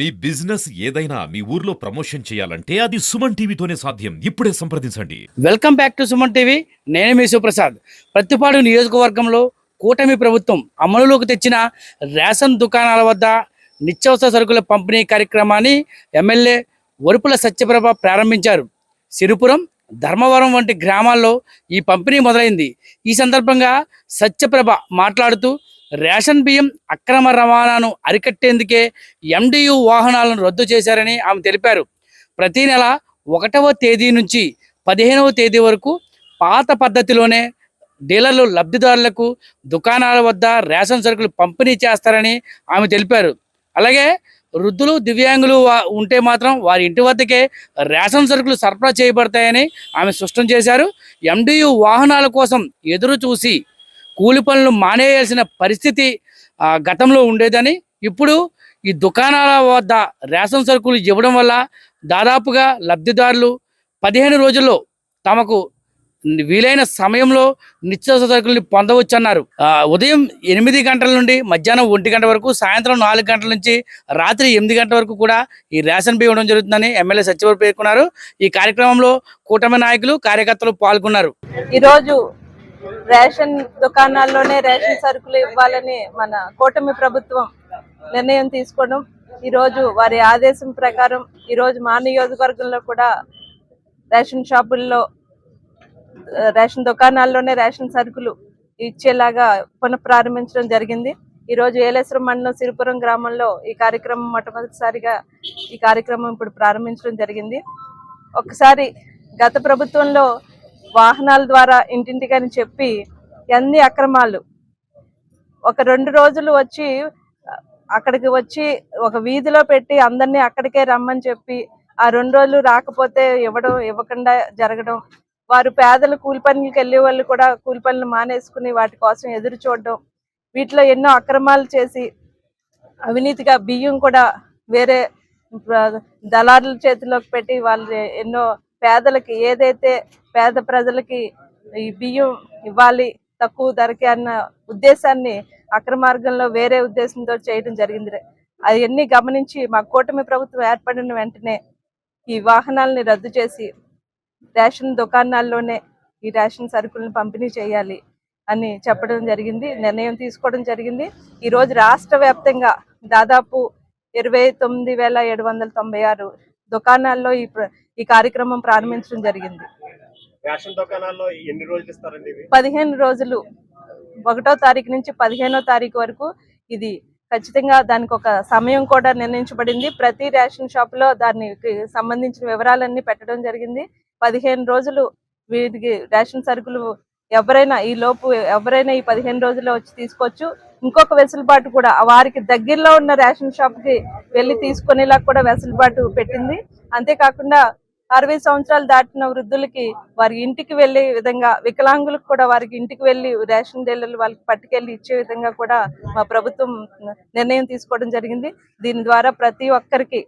మీ business ఏదైనా మీ ఊర్లో promotion చేయాలంటే అది సుమన్ టీవీతోనే సాధ్యం. ఇప్పుడే సంప్రదించండి. Welcome back to Suman TV. నేను మీ సుప్రసాద్. ప్రతిపాడు నియోజకవర్గంలో కూటమి ప్రభుత్వం అమలులోకి తెచ్చిన రేషన్ దుకాణాల వద్ద నిత్యావసర సరుకుల పంపిణీ కార్యక్రమాన్ని ఎమ్మెల్యే వరుపుల సత్యప్రభ ప్రారంభించారు. సిరిపురం ధర్మవరం వంటి గ్రామాల్లో ఈ పంపిణీ మొదలైంది. ఈ సందర్భంగా సత్యప్రభ మాట్లాడుతూ రేషన్ బియ్యం అక్రమ రవాణాను అరికట్టేందుకే ఎండియు వాహనాలను రద్దు చేశారని ఆమె తెలిపారు. ప్రతి నెల ఒకటవ తేదీ నుంచి పదిహేనవ తేదీ వరకు పాత పద్ధతిలోనే డీలర్లు లబ్ధిదారులకు దుకాణాల వద్ద రేషన్ సరుకులు పంపిణీ చేస్తారని ఆమె తెలిపారు. అలాగే వృద్ధులు దివ్యాంగులు ఉంటే మాత్రం వారి ఇంటి వద్దకే రేషన్ సరుకులు సరఫరా చేయబడతాయని ఆమె స్పష్టం చేశారు. ఎండియు వాహనాల కోసం ఎదురు చూసి కూలి పనులు మానేయాల్సిన పరిస్థితి గతంలో ఉండేదని. ఇప్పుడు ఈ దుకాణాల వద్ద రేషన్ సరుకులు ఇవ్వడం వల్ల దాదాపుగా లబ్ధిదారులు పదిహేను రోజుల్లో తమకు వీలైన సమయంలో నిత్యావసర సరుకుల్ని పొందవచ్చన్నారు. ఉదయం ఎనిమిది గంటల నుండి మధ్యాహ్నం ఒంటి గంట వరకు సాయంత్రం నాలుగు గంటల నుంచి రాత్రి ఎనిమిది గంటల వరకు కూడా ఈ రేషన్ బియ్యం ఇవ్వడం జరుగుతుందని ఎమ్మెల్యే సచివారు పేర్కొన్నారు. ఈ కార్యక్రమంలో కూటమి నాయకులు కార్యకర్తలు పాల్గొన్నారు. ఈరోజు రేషన్ దుకాణాల్లోనే రేషన్ సరుకులు ఇవ్వాలని మన కూటమి ప్రభుత్వం నిర్ణయం తీసుకోవడం ఈరోజు వారి ఆదేశం ప్రకారం ఈరోజు మా నియోజకవర్గంలో కూడా రేషన్ షాపుల్లో రేషన్ దుకాణాల్లోనే రేషన్ సరుకులు ఇచ్చేలాగా పునఃప్రారంభించడం జరిగింది. ఈరోజు ఏలేశ్వరం మండలం సిరిపురం గ్రామంలో ఈ కార్యక్రమం మొట్టమొదటిసారిగా ఈ కార్యక్రమం ఇప్పుడు ప్రారంభించడం జరిగింది. ఒకసారి గత ప్రభుత్వంలో వాహనాల ద్వారా ఇంటింటికని చెప్పి అన్ని అక్రమాలు. ఒక రెండు రోజులు వచ్చి అక్కడికి వచ్చి ఒక వీధిలో పెట్టి అందరినీ అక్కడికే రమ్మని చెప్పి ఆ రెండు రోజులు రాకపోతే ఇవ్వడం ఇవ్వకుండా జరగడం వారు పేదలు కూలి పనులకు వెళ్ళే వాళ్ళు కూడా కూలి పనులు మానేసుకుని వాటి కోసం ఎదురు చూడడం వీటిలో ఎన్నో అక్రమాలు చేసి అవినీతిగా బియ్యం కూడా వేరే దళారుల చేతిలోకి పెట్టి వాళ్ళు ఎన్నో పేదలకి ఏదైతే పేద ప్రజలకి ఈ బియ్యం ఇవ్వాలి తక్కువ ధరకి అన్న ఉద్దేశాన్ని అక్రమార్గంలో వేరే ఉద్దేశంతో చేయడం జరిగింది అవన్నీ గమనించి మా కూటమి ప్రభుత్వం ఏర్పడిన వెంటనే ఈ వాహనాలని రద్దు చేసి రేషన్ దుకాణాల్లోనే ఈ రేషన్ సరుకులను పంపిణీ చేయాలి అని చెప్పడం జరిగింది నిర్ణయం తీసుకోవడం జరిగింది. ఈ రోజు రాష్ట్ర వ్యాప్తంగా దాదాపు ఇరవై తొమ్మిది వేల ఏడు వందల తొంభై ఆరు దుకాణాల్లో ఈ ప్ర- ఈ కార్యక్రమం ప్రారంభించడం జరిగింది. రేషన్ దుకాణాల్లో ఎన్ని రోజులు ఇస్తారండి ఇవి? పదిహేను రోజులు. ఒకటో తారీఖు నుంచి పదిహేనో తారీఖు వరకు ఇది ఖచ్చితంగా దానికి ఒక సమయం కూడా నిర్ణయించబడింది. ప్రతి రేషన్ షాప్లో దానికి సంబంధించిన వివరాలన్నీ పెట్టడం జరిగింది. పదిహేను రోజులు వీటికి రేషన్ సరుకులు ఎవరైనా ఈ లోపు ఎవరైనా ఈ పదిహేను రోజుల్లో వచ్చి తీసుకోవచ్చు. ఇంకొక వెసులుబాటు కూడా వారికి దగ్గరలో ఉన్న రేషన్ షాప్కి వెళ్ళి తీసుకునేలా కూడా వెసులుబాటు పెట్టింది. అంతేకాకుండా అరవై సంవత్సరాలు దాటిన వృద్ధులకి వారి ఇంటికి వెళ్ళే విధంగా వికలాంగులకు కూడా వారికి ఇంటికి వెళ్ళి రేషన్ డీలర్లు వాళ్ళకి పట్టుకెళ్ళి ఇచ్చే విధంగా కూడా మా ప్రభుత్వం నిర్ణయం తీసుకోవడం జరిగింది. దీని ద్వారా ప్రతి ఒక్కరికి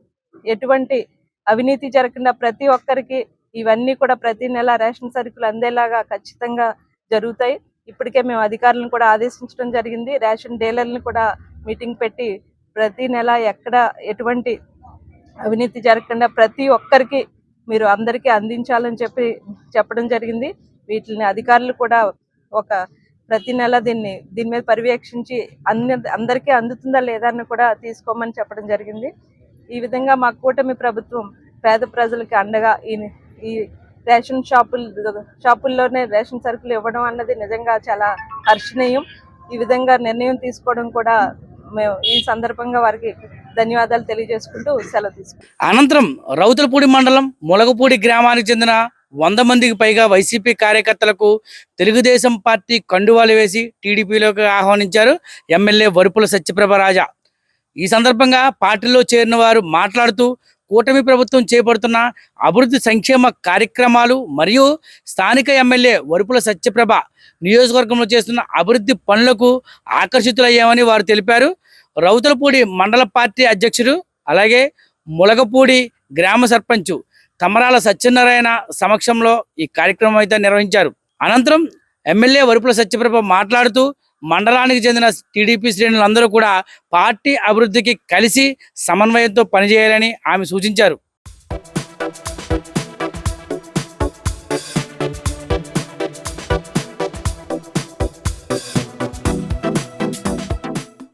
ఎటువంటి అవినీతి జరగకుండా ప్రతి ఒక్కరికి ఇవన్నీ కూడా ప్రతి నెల రేషన్ సరుకులు అందేలాగా ఖచ్చితంగా జరుగుతాయి. ఇప్పటికే మేము అధికారులను కూడా ఆదేశించడం జరిగింది. రేషన్ డీలర్లను కూడా మీటింగ్ పెట్టి ప్రతి నెల ఎక్కడ ఎటువంటి అవినీతి జరగకుండా ప్రతి ఒక్కరికి మీరు అందరికీ అందించాలని చెప్పి చెప్పడం జరిగింది. వీటిని అధికారులు కూడా ఒక ప్రతి నెల దీన్ని దీని మీద పర్యవేక్షించి అన్ని అందరికీ అందుతుందా లేదా అని కూడా తీసుకోమని చెప్పడం జరిగింది. ఈ విధంగా మా కూటమి ప్రభుత్వం పేద ప్రజలకి అండగా ఈ ఈ రేషన్ షాపులు షాపుల్లోనే రేషన్ సరుకులు ఇవ్వడం అన్నది నిజంగా చాలా హర్షణీయం. ఈ విధంగా నిర్ణయం తీసుకోవడం కూడా మేము ఈ సందర్భంగా వారికి ధన్యవాదాలు తెలియజేసుకుంటూ సెలవు తీసుకుంటాం అనంతరం రౌతులపూడి మండలం ములగపూడి గ్రామానికి చెందిన వంద మందికి పైగా వైసీపీ కార్యకర్తలకు తెలుగుదేశం పార్టీ కండువాలు వేసి టీడీపీలోకి ఆహ్వానించారు ఎమ్మెల్యే వరుపుల సత్యప్రభ రాజా ఈ సందర్భంగా పార్టీలో చేరిన వారు మాట్లాడుతూ కూటమి ప్రభుత్వం చేపడుతున్న అభివృద్ధి సంక్షేమ కార్యక్రమాలు మరియు స్థానిక ఎమ్మెల్యే వరుపుల సత్యప్రభ నియోజకవర్గంలో చేస్తున్న అభివృద్ధి పనులకు ఆకర్షితులయ్యామని వారు తెలిపారు. రౌతులపూడి మండల పార్టీ అధ్యక్షుడు అలాగే ములగపూడి గ్రామ సర్పంచ్ తమరాల సత్యనారాయణ సమక్షంలో ఈ కార్యక్రమం అయితే నిర్వహించారు. అనంతరం ఎమ్మెల్యే వరుపుల సత్యప్రభ మాట్లాడుతూ మండలానికి చెందిన టీడీపీ శ్రేణులందరూ కూడా పార్టీ అభివృద్ధికి కలిసి సమన్వయంతో పనిచేయాలని ఆమె సూచించారు.